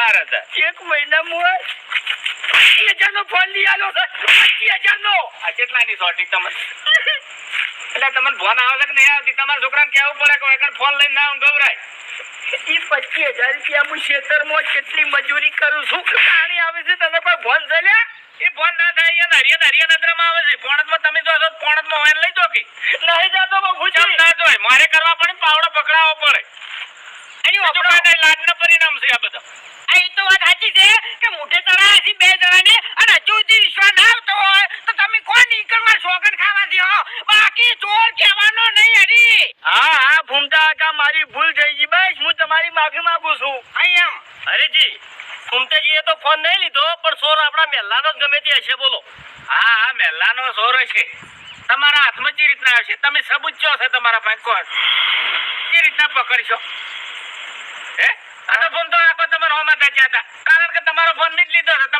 બાર હજાર એક મહિનામાં પચીસ હજાર નો ફોન લઈ આલો પચીસ હજાર નો આ કેટલાની સોટી તમને? એટલે તમને ફોન આવે છે કે નહીં આવતી? તમારા છોકરાને કહેવું પડે કે ફોન લઈને ના આવું ગભરાય. ઈ પચીસ હજાર રૂપિયા હું ખેતરમાં કેટલી મજૂરી કરું છું? પાણી આવે છે તમે કોઈ ફોન છે એ ફોન ના થાય અહીંયા હરિયા હરિયા નજરમાં આવે છે. પોણતમાં તમે જો પોણતમાં હોય લઈ જો કે. નહીં જાતો ચમ બાપુજી ના જોય. મારે કરવા પડે પાવડો પકડાવવો પડે. એની બીજું લાડના પરિણામ છે આ બધા. તો વાત સાચી છે કે મોટે ચડાયા હજી બે જણાને અને હજુ સુધી વિશ્વાસ ના આવતો હોય તો તમે કોણ નીકળમાં શોગન ખાવા દો બાકી ચોર કહેવાનો નહીં હરી. હા હા ભૂમતા કાકા મારી ભૂલ થઈ ગઈ. બસ હું તમારી માફી માંગુ છું. આઈ એમ. હરીજી ફૂમતેજીએ તો ફોન નહીં લીધો પણ સોર આપણા મહેલાનો જ ગમે તે હશે બોલો. હા હા મહેલાનો સોર હશે. તમારા હાથમાં જે રીતના આવશે તમે સબૂત ચો છે તમારા પાસે કોણ? જે રીતના પકડશો? હે? આ તો ફોન તો આખો તમારો હોમાં હતા. કારણ કે તમારો ફોન નહીં લીધો